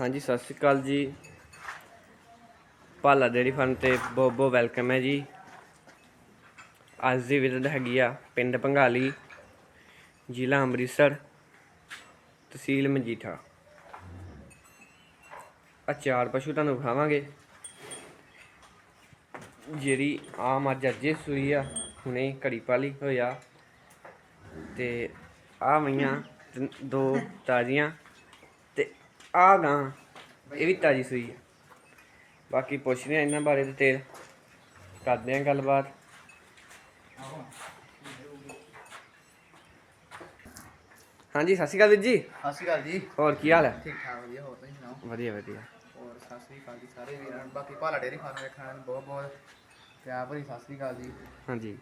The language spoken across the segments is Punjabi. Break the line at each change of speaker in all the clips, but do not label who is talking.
ਹਾਂਜੀ, ਸਤਿ ਸ਼੍ਰੀ ਅਕਾਲ ਜੀ। ਪਾਲਾ ਡੇਰੀ ਫਾਰਮ ਤੇ ਬਹੁਤ ਬਹੁਤ ਵੈਲਕਮ ਹੈ ਜੀ। ਅੱਜ ਦੀ ਵਿਜ਼ਿਟ ਹੈਗੀ ਆ ਪਿੰਡ ਭੰਗਾਲੀ ਜ਼ਿਲ੍ਹਾ ਅੰਮ੍ਰਿਤਸਰ, ਤਹਿਸੀਲ ਮਜੀਠਾ। ਆ ਚਾਰ ਪਸ਼ੂ ਤੁਹਾਨੂੰ ਵਿਖਾਵਾਂਗੇ। ਜਿਹੜੀ ਆਮ ਅੱਜ ਅੱਜੇ ਸੂਈ ਆ, ਹੁਣੇ ਘੜੀ ਪਾਲੀ ਹੋਇਆ। ਤੇ ਆ ਮਈਆਂ ਤੇ ਦੋ ਤਾਜ਼ੀਆਂ। ਆ ਗਾਂ। ਇਹ ਵੀ ਤਾਜੀ ਸੂਈ ਆ। ਬਾਕੀ ਪੁੱਛਦੇ ਆ ਇਹਨਾਂ ਬਾਰੇ ਡਿਟੇਲ ਕਰਦੇ ਆ ਗੱਲਬਾਤ। ਹਾਂਜੀ ਸਤਿ ਸ਼੍ਰੀ ਅਕਾਲ ਵੀਰ ਜੀ।
ਸਤਿ ਸ਼੍ਰੀ ਅਕਾਲ ਜੀ।
ਹੋਰ ਕੀ ਹਾਲ ਹੈ
ਠੀਕ ਠਾਕ ਵਧੀਆ ਹੋਰ ਤੁਸੀਂ ਸੁਣਾਓ?
ਵਧੀਆ ਵਧੀਆ।
ਹੋਰ ਸਤਿ ਸ਼੍ਰੀ ਅਕਾਲ ਜੀ ਸਾਰੇ ਵੀਰਾਂ ਨੂੰ। ਬਾਕੀ ਭਾਲਾ ਡੇਰੀ ਫਾਰਮ ਵੇਖਣ ਵਾਲਿਆਂ ਨੂੰ ਬਹੁਤ ਬਹੁਤ ਪਿਆਰ ਭਰੀ ਸਤਿ ਸ਼੍ਰੀ ਅਕਾਲ ਜੀ।
ਹਾਂਜੀ।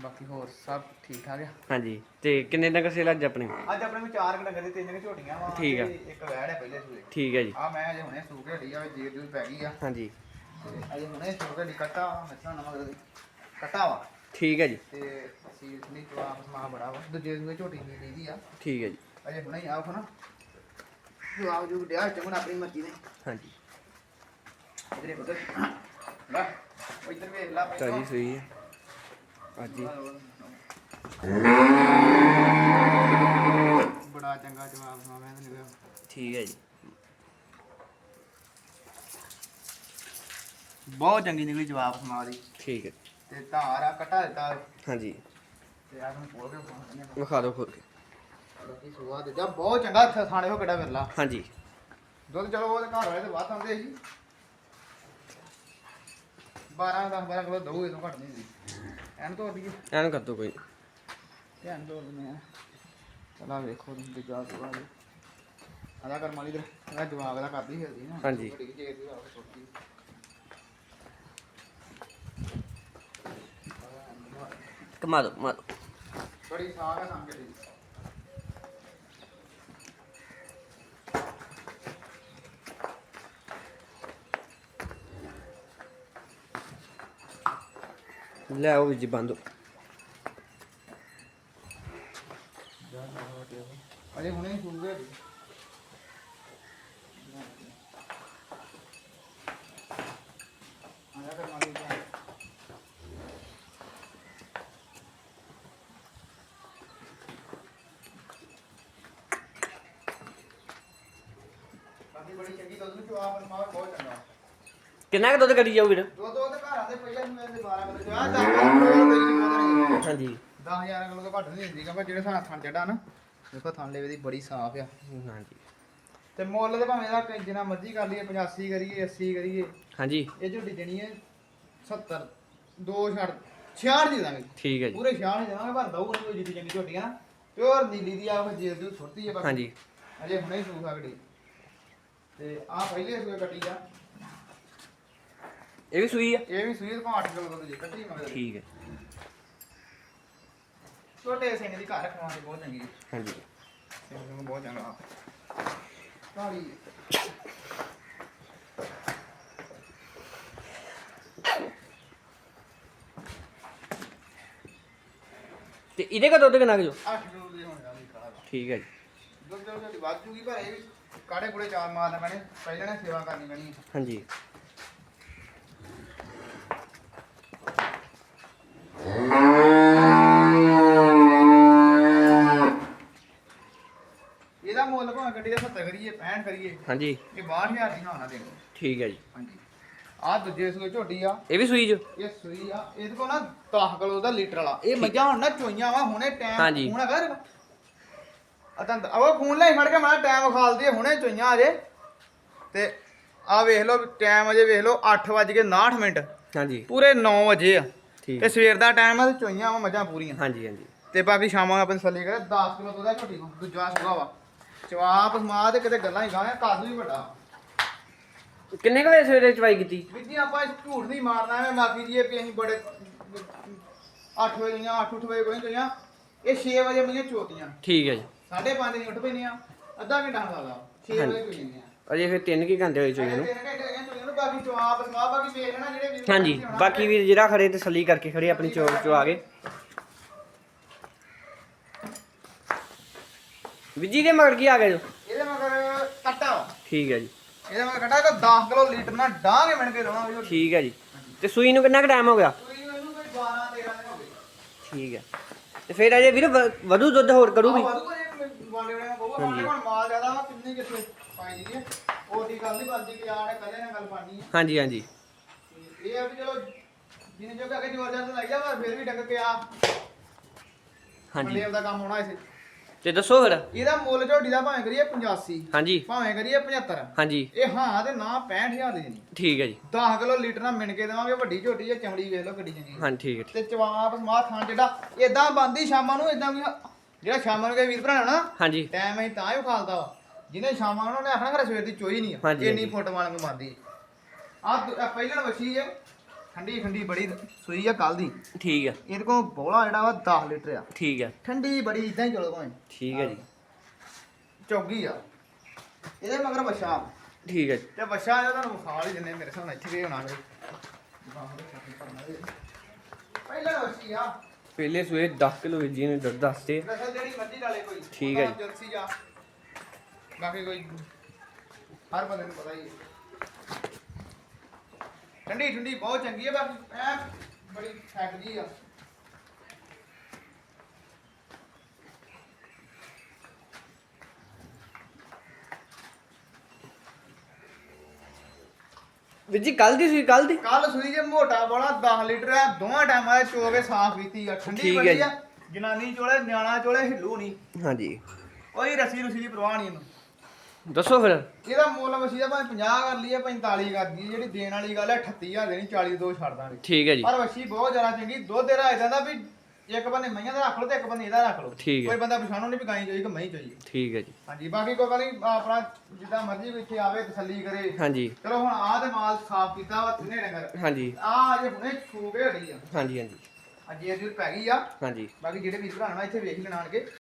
ਬਾਕੀ ਹੋਰ ਸਭ ਠੀਕ ਠਾਕ ਆ?
ਹਾਂਜੀ ਤੇ ਕਿੰਨੇ ਨਗਰ ਸੇਲ ਅੱਜ ਆਪਣੇ?
ਅੱਜ ਆਪਣੇ ਵਿੱਚ ਚਾਰ ਕੁ ਡੰਗਰ ਦੇ ਤਿੰਨ ਕੁ ਝੋਟੀਆਂ ਵਾ
ਠੀਕ ਆ।
ਇੱਕ ਵੈੜ ਹੈ ਪਹਿਲੇ ਸੂਏ।
ਠੀਕ ਹੈ ਜੀ।
ਆ ਮੈਂ ਅਜੇ ਹੁਣੇ ਸੂ ਕੇ ਹਟੀ ਆ ਜੀਰ ਜੂਰ ਪੈ ਗਈ ਆ।
ਹਾਂਜੀ।
ਤੇ ਅਜੇ ਹੁਣੇ ਸੂ ਕੇ ਹਟੀ ਕੱਟਾ ਮਿੱਠਾ ਨਮਕ ਦੇ। ਕੱਟਾ ਵਾ।
ਠੀਕ ਹੈ ਜੀ।
ਤੇ ਸੀਲ ਨਹੀਂ ਤੋਂ ਆਪਸ ਮਾ ਬੜਾ ਵਾ ਦੂਜੇ ਸੂਏ ਝੋਟੀ ਨਹੀਂ ਦੀਦੀ ਆ।
ਠੀਕ ਹੈ ਜੀ।
ਅਜੇ ਹੁਣੇ ਹੀ ਆਉ ਨਾ। ਜਵਾਬ ਜੂ ਡਿਆ ਚੰਗਣ ਆਪਣੀ ਮਰਜ਼ੀ ਨੇ
ਹਾਂਜੀ।
ਇਧਰੇ ਬਦਰ ਲੈ ਉਹ ਇਧਰ ਵੇਖ ਲਾ।
ਤਾਜੀ ਸੂਈ ਹੈ
ਬੜਾ ਚੰਗਾ ਜਵਾਬ ਸੁਣਾ ਮੈਂ ਤੈਨੂੰ
ਠੀਕ ਹੈ ਜੀ।
ਬਹੁਤ ਚੰਗੀ ਨਿਕਲੀ ਜਵਾਬ ਸੁਣਾ ਦੀ।
ਠੀਕ ਹੈ।
ਤੇ ਧਾਰ ਆ ਕਟਾ ਦਿੱਤਾ
ਹਾਂਜੀ।
ਤੇ ਆ ਨੂੰ ਖੋਲ ਕੇ
ਵਿਖਾ ਦਿਓ ਖੋਲ ਕੇ।
ਬਾਕੀ ਸੁਆਦ ਜਾ ਬਹੁਤ ਚੰਗਾ ਥ- ਥਾਣੇ ਹੋ ਕਿਹੜਾ ਵਿਰਲਾ।
ਹਾਂਜੀ।
ਦੁੱਧ ਚਲੋ ਉਹਦੇ ਘਰ ਵਾਲੇ ਤੇ ਬਾਤ ਆਉਂਦੇ ਸੀ। 12 10 12 ਕਿਲੋ ਦਊ ਇਹਨੂੰ ਘੱਟ ਨਹੀਂ ਹੁੰਦੀ ਐਨ ਤੋਂ ਅੱਡੀ
ਐਨ ਕਰ ਦਿਓ ਕੋਈ।
ਧਿਆਨ ਦੋ ਮੈਂ ਚਲਾ ਵੇਖੋ ਤੁਸੀਂ ਜਵਾਬ ਸੁਆਦ ਆਦਾ ਕਰ ਮਾਲੀ ਦੇ ਇਹ ਜਵਾਬ ਦਾ ਕਰਦੀ ਹਿਲਦੀ ਨਾ।
ਹਾਂਜੀ। ਕਮਾ ਦਿਓ ਕਮਾ ਦਿਓ
ਬੜੀ ਸਾਗ ਹੈ ਸੰਗ ਦੀ
ਲੈ ਉਹ ਵੀਰ ਜੀ ਬੰਦੋ।
ਅਜੇ ਹੁਣੇ ਸੁਣ ਗਏ ਬੜੀ ਚੰਗੀ ਦੁੱਧ ਨੂੰ ਚਵਾ ਮਾਰ ਬਹੁਤ ਚੰਗਾ।
ਕਿੰਨਾ ਕੁ ਦੁੱਧ ਕੱਢੀ ਜਾਊ ਵੀਰ
ਦੋ ਦੋ ਤੇ ਘਰ ਆਦੇ ਪਹਿਲਾਂ ਨੂੰ ਮੇਰੇ 12 ਕਿਲੋ ਚਵਾ 10 ਕਿਲੋ
ਹਾਂਜੀ।
10000 ਕਿਲੋ ਤੋਂ ਘੱਟ ਨਹੀਂ ਦਿੰਦੀ ਕਿਉਂਕਿ ਜਿਹੜੇ ਸਾਹ ਥਣ ਚੜਾ ਨਾ ਦੇਖੋ ਥਣ ਲੈਵੇ ਦੀ ਬੜੀ ਸਾਫ਼ ਆ।
ਹਾਂਜੀ।
ਤੇ ਮੁੱਲ ਤੇ ਭਾਵੇਂ ਇਹਦਾ ਜਿੰਨਾ ਮਰਜ਼ੀ ਕਰ ਲਈਏ 85 ਕਰੀਏ 80 ਕਰੀਏ।
ਹਾਂਜੀ।
ਇਹ ਝੋਟੀ ਦੇਣੀ ਹੈ 70 ਦੋ ਛੱਡ 66 ਦੇ ਦਾਂਗੇ।
ਠੀਕ ਹੈ ਜੀ।
ਪੂਰੇ 66 ਦੇ ਦਾਂਗੇ ਪਰ ਦਊ ਨਹੀਂ ਕੋਈ ਜਿੱਦੀ ਚੰਗੀ ਝੋਟੀ ਆ ਨਾ ਪਿਓਰ ਨੀਲੀ ਦੀ ਆ ਉਹ ਜੇਲ ਦੀ ਛੁੱਟੀ ਹੈ ਬਸ।
ਹਾਂਜੀ।
ਅਜੇ ਹੁਣੇ ਹੀ ਸੂ ਸਕਦੀ ਤੇ ਆ ਪਹਿਲੇ ਸੂਏ ਕੱਟੀ ਆ।
ਇਹ ਵੀ ਸੂਈ ਆ?
ਇਹ ਵੀ ਸੂਈ ਤੋਂ 8 ਕਿਲੋ ਦੁੱਧ ਜੀ ਕੱਟੀ ਮਗਰ।
ਠੀਕ ਹੈ
ਛੋਟੇ ਸਿੰਘ ਦੀ ਘਰ ਖਵਾਉਣ ਦੀ ਬਹੁਤ ਚੰਗੀ
ਹਾਂਜੀ।
ਸਿੰਘ ਨੂੰ ਬਹੁਤ ਚੰਗਾ। ਕਾਲੀ
ਤੇ ਇਹਦੇ ਕਾ ਦੁੱਧ ਕਿੰਨਾ ਕੁ ਜੋ?
8 ਕਿਲੋ ਦੀ ਹੋਣ ਕਾਲਾ
ਠੀਕ ਹੈ ਜੀ।
ਦੁੱਧ ਦੁੱਧ ਦੀ ਵੱਧ ਜੂਗੀ ਪਰ ਇਹ ਵੀ ਕਾੜੇ ਕੁੜੇ ਚਾਰ ਮਾਰਨਾ ਮੈਨੇ ਪਹਿਲਾਂ ਨੇ ਸੇਵਾ ਕਰਨੀ ਪੈਣੀ।
ਹਾਂਜੀ
ਇਹਦਾ ਮੁੱਲ ਭਾਵੇਂ ਗੱਡੀ ਦਾ 70 ਕਰੀਏ 65 ਕਰੀਏ
ਹਾਂਜੀ।
ਇਹ 62000 ਦੀ ਹੋਣਾ ਦੇਣੀ
ਠੀਕ ਹੈ ਜੀ।
ਹਾਂਜੀ। ਆ ਦੂਜੇ ਸੂਏ ਝੋਟੀ ਆ।
ਇਹ ਵੀ ਸੂਈ ਜੋ?
ਇਹ ਸੂਈ ਆ। ਇਹਦੇ ਕੋਲ ਨਾ 10 ਕਿਲੋ ਦਾ ਲੀਟਰ ਵਾਲਾ। ਇਹ ਮੱਝਾਂ ਹੁਣ ਨਾ ਚੋਈਆਂ ਵਾ ਹੁਣੇ ਟਾਈਮ। ਹੁਣ ਅਗਰ ਅਤਾਂ ਉਹ ਫੋਨ ਲਈ ਫੜ ਕੇ ਮੈਂ ਟਾਈਮ ਖਾਲਦੀ ਹੁਣੇ ਚੋਈਆਂ ਅਜੇ। ਤੇ ਆ ਵੇਖ ਲਓ ਟਾਈਮ ਅਜੇ ਵੇਖ ਲਓ 8:59 ਮਿੰਟ।
ਹਾਂਜੀ।
ਪੂਰੇ 9 ਵਜੇ ਆ।
ਠੀਕ।
ਤੇ ਸਵੇਰ ਦਾ ਟਾਈਮ ਆ ਤੇ ਚੋਈਆਂ ਵਾ ਮੱਝਾਂ ਪੂਰੀਆਂ।
ਹਾਂਜੀ ਹਾਂਜੀ।
ਤੇ ਬਾਕੀ ਸ਼ਾਮਾਂ ਨੂੰ ਆਪਾਂ ਤਸੱਲੀ ਕਰੇ 10 ਕਿਲੋ ਦੁੱਧ ਆ ਝੋਟੀ ਕੋ ਦੂਜਾ ਸੁਗਾ ਵਾ। ਚਵਾਪ ਸਮਾ ਤੇ ਕਿਤੇ ਗੱਲਾਂ ਹੀ ਗਾਣੇ ਕਾਦੂ ਵੀ ਵੱਡਾ।
ਕਿੰਨੇ ਕੁ ਵਜੇ ਸਵੇਰੇ ਚਵਾਈ ਕੀਤੀ?
ਵੀ ਜੀ ਆਪਾਂ ਝੂਠ ਨਹੀਂ ਮਾਰਨਾ ਐਵੇਂ ਮਾਫੀ ਜੀ ਵੀ ਅਸੀਂ ਬੜੇ 8 ਵਜੇ ਜਾਂ 8 8 ਵਜੇ ਕੋਈ ਨਹੀਂ ਗਈਆਂ। ਇਹ 6 ਵਜੇ ਮੀਆਂ ਚੋਤੀਆਂ।
ਠੀਕ ਹੈ ਜੀ।
5:30 ਨਹੀਂ ਉੱਠ ਪੈਂਦੀਆਂ ਅੱਧਾ ਘੰਟਾ ਲਾ ਲਾ 6
ਹਾਂਜੀ।
ਵਜੇ ਕੋਈ ਨਹੀਂ
ਅਜੇ ਫਿਰ ਤਿੰਨ ਕੀ ਘੰਟੇ ਹੋਏ ਚੋਈ ਨੂੰ।
ਬਾਕੀ ਸਮਾ ਬਾਕੀ ਵੇਖ ਲੈਣਾ ਜਿਹੜੇ
ਹਾਂਜੀ ਬਾਕੀ ਵੀਰ ਜਿਹੜਾ ਖੜੇ ਤਸੱਲੀ ਕਰਕੇ ਖੜੇ ਆਪਣੀ ਚੋਰ ਚੋ ਆ ਗਏ। ਵਿਜੀ ਦੇ ਮਗਰ ਕੀ ਆ ਗਏ ਜੋ?
ਇਹਦੇ ਮਗਰ ਕੱਟਾ। ਵਾ।
ਠੀਕ ਹੈ ਜੀ।
ਇਹਦੇ ਮਗਰ ਕੱਟਾ ਕਿ 10 ਕਿਲੋ ਲੀਟਰ ਨਾਲ ਡਾਂਗੇ ਮਿਣ ਕੇ ਰੋਣਾ ਵੀ
ਠੀਕ ਹੈ ਜੀ। ਤੇ ਸੂਈ ਨੂੰ ਕਿੰਨਾ ਕੁ ਟਾਈਮ ਹੋ ਗਿਆ?
ਕੋਈ ਇਹਨੂੰ ਕੋਈ 12 13 ਦਿਨ ਹੋ ਗਏ।
ਠੀਕ ਹੈ। ਤੇ ਫਿਰ ਅਜੇ ਵੀਰ ਵ- ਵਧੂ ਦੁੱਧ ਹੋਰ ਕਰੂਗੀ?
ਆਹ ਵਾਧੂ ਕੋਈ ਵਾਂਡੇ ਵਾਲੇ ਬਹੁਤ ਸਾਡੇ ਕੋਲ ਮਾਲ ਜ਼ਿਆਦਾ ਵਾ ਕਿੰਨੀ ਕਿੱਥੇ ਪਾਈ ਦੀ ਹੈ। ਉਹਦੀ ਗੱਲ ਨਹੀਂ ਬਣਦੀ ਕਿ ਆਣੇ ਕਦੇ ਨਾ ਗੱਲ ਪਾਣੀ ਹੈ।
ਹਾਂਜੀ ਹਾਂਜੀ।
ਇਹ ਆ ਵੀ ਚਲੋ ਜਿਹਨੇ ਜੋ ਕਿ ਜੋਰ ਜਾਨ ਲੱਗ ਜਾ ਪਰ ਫਿਰ ਵੀ ਡੱਕ ਕੇ ਆ
ਹਾਂਜੀ।
ਮੰਡੇਲ ਦਾ ਕੰਮ ਹੋਣਾ ਇਸੇ
ਤੇ ਦੱਸੋ ਫਿਰ।
ਇਹਦਾ ਮੁੱਲ ਝੋਟੀ ਦਾ ਭਾਵੇਂ ਕਰੀਏ 85
ਹਾਂਜੀ।
ਭਾਵੇਂ ਕਰੀਏ 75
ਹਾਂਜੀ।
ਇਹ ਹਾਂ ਤੇ ਨਾ 65000 ਦੀ ਨਹੀਂ
ਠੀਕ ਹੈ ਜੀ।
10 ਕਿਲੋ ਲੀਟਰ ਨਾਲ ਮਿਣ ਕੇ ਦੇਵਾਂਗੇ ਵੱਡੀ ਝੋਟੀ ਹੈ ਚਮੜੀ ਵੇਖ ਲਓ ਕਿੱਡੀ ਚੰਗੀ।
ਹਾਂ ਠੀਕ ਹੈ
ਤੇ ਚਵਾਪ ਸਮਾਹ ਥਾਂ ਜਿਹੜਾ ਇਦਾਂ ਬੰਦੀ ਸ਼ਾਮਾਂ ਨੂੰ ਇਦਾਂ ਵੀ ਜਿਹੜਾ ਸ਼ਾਮਾਂ ਨੂੰ ਕੋਈ ਵੀਰ ਭਰਾ ਨਾ
ਹਾਂਜੀ।
ਟਾਈਮ ਅਸੀਂ ਤਾਂ ਹੀ ਖਾਲਦਾ ਵਾ। ਜਿਹਨੇ ਸ਼ਾਮਾਂ ਨੂੰ ਉਹਨੇ ਆਖਣਾ ਘਰ ਸਵੇਰ ਦੀ ਚੋਈ ਨਹੀਂ ਆ। ਇੰਨੀ। ਫੁੱਟ ਵਾਂਗ ਮਾਰਦੀ ਆ ਪਹਿਲਣ ਵਛੀ ਹੈ। ਠੰਡੀ ਠੰਡੀ ਬੜੀ ਸੂਈ ਆ ਕੱਲ ਦੀ।
ਠੀਕ ਹੈ
ਇਹਦੇ ਕੋਲ ਬੋਲਾ ਜਿਹੜਾ ਵਾ 10 ਲੀਟਰ ਆ।
ਠੀਕ ਹੈ
ਠੰਡੀ ਬੜੀ ਇਦਾਂ ਹੀ ਚਲੋ ਭਾਵੇਂ।
ਠੀਕ ਹੈ ਜੀ।
ਚੌਗੀ ਆ। ਇਹਦੇ ਮਗਰ ਵਛਾ।
ਠੀਕ ਜੀ।
ਤੇ ਵਛਾ ਇਹਦਾ ਤੁਹਾਨੂੰ ਵਿਖਾਲ ਹੀ ਦਿੰਦੇ ਮੇਰੇ ਨਾਲ ਇੱਥੇ ਵੀ ਹੋਣਾ ਪਹਿਲਾਂ ਵਛੀ ਆ।
ਪਹਿਲੇ ਸੂਏ 10 ਕਿਲੋ ਜੀ ਨੇ ਦੁੱਧ ਦੱਸਤੇ
ਨਸਲ ਜਿਹੜੀ ਮਰਜ਼ੀ ਡਾਲੇ ਕੋਈ।
ਠੀਕ
ਜਰਸੀ ਜਾ। ਬਾਕੀ ਕੋਈ ਹਰ ਬੰਦੇ ਨੂੰ ਪਤਾ ਹੀ ਹੈ ਠੰਡੀ ਠੰਡੀ ਬਹੁਤ ਚੰਗੀ ਹੈ ਬਾਕੀ ਐ ਬੜੀ ਫੈਟ ਜੀ ਆ।
ਵੀਰ ਜੀ ਕੱਲ ਦੀ ਸੂਈ ਕੱਲ ਦੀ?
ਕੱਲ ਸੂਈ ਜੇ ਮੋਟਾ ਬੋਲਾ 10 ਲੀਟਰ ਆ ਦੋਵਾਂ ਟਾਈਮਾਂ ਦੇ ਚੋ ਕੇ ਸਾਫ਼ ਕੀਤੀ ਆ ਠੰਡੀ
ਠੀਕ ਹੈ
ਬੜੀ
ਜੀ।
ਆ। ਜਨਾਨੀ ਚੋਲੇ ਨਿਆਣਾ ਚੋਲੇ ਹਿੱਲੂ ਨਹੀਂ
ਹਾਂਜੀ।
ਕੋਈ ਰਸੀ ਰੁਸੀ ਦੀ ਪਰਵਾਹ ਨਹੀਂ ਇਹਨੂੰ।
ਦੱਸੋ ਫਿਰ।
ਇਹਦਾ ਮੁੱਲ ਮਸੀ ਦਾ? ਭਾਵੇਂ 50 ਕਰ ਲਈਏ 45 ਕਰ ਦਈਏ ਜਿਹੜੀ ਦੇਣ ਵਾਲੀ ਗੱਲ ਹੈ 38000 ਦੇਣੀ 40 ਦੋ ਛੱਡ ਦਾਂਗੇ।
ਠੀਕ ਹੈ ਜੀ।
ਪਰ ਵੱਛੀ ਬਹੁਤ ਜ਼ਿਆਦਾ ਚੰਗੀ ਦੁੱਧ ਇਹਦਾ ਇਦਾਂ ਦਾ ਵੀ ਇੱਕ ਬੰਨੇ ਮਈਆਂ ਦਾ ਰੱਖ ਲਓ ਤੇ ਇੱਕ ਬੰਨੇ ਇਹਦਾ ਰੱਖ ਲਓ।
ਠੀਕ ਹੈ।
ਕੋਈ ਬੰਦਾ ਪਛਾਣੋ ਨਹੀਂ ਵੀ ਗਾਈ ਚਾਹੀਦੀ ਕਿ ਮਹੀਂ ਚਾਹੀਦੀ
ਠੀਕ ਹੈ ਜੀ।
ਹਾਂਜੀ ਬਾਕੀ ਕੋਈ ਗੱਲ ਨਹੀਂ ਆਪਣਾ ਜਿੱਦਾਂ ਮਰਜ਼ੀ ਵੀ ਇੱਥੇ ਆਵੇ ਤਸੱਲੀ ਕਰੇ।
ਹਾਂਜੀ।
ਚਲੋ ਹੁਣ ਆਹ ਤੇ ਮਾਲ ਸਾਫ਼ ਕੀਤਾ ਵਾ ਤਿੰਨੇ ਡੰਗਰ।
ਹਾਂਜੀ।
ਆਹ ਅਜੇ ਹੁਣੇ ਛੂ ਕੇ ਹਟੀ ਆ।
ਹਾਂਜੀ ਹਾਂਜੀ।
ਅੱਜ ਇਹ ਪੈ ਗਈ ਆ।
ਹਾਂਜੀ।
ਬਾਕੀ ਜਿਹੜੇ ਵੀਰ ਭਰਾ ਇੱਥੇ ਵੇਖ ਲੈਣ ਆਣ ਕੇ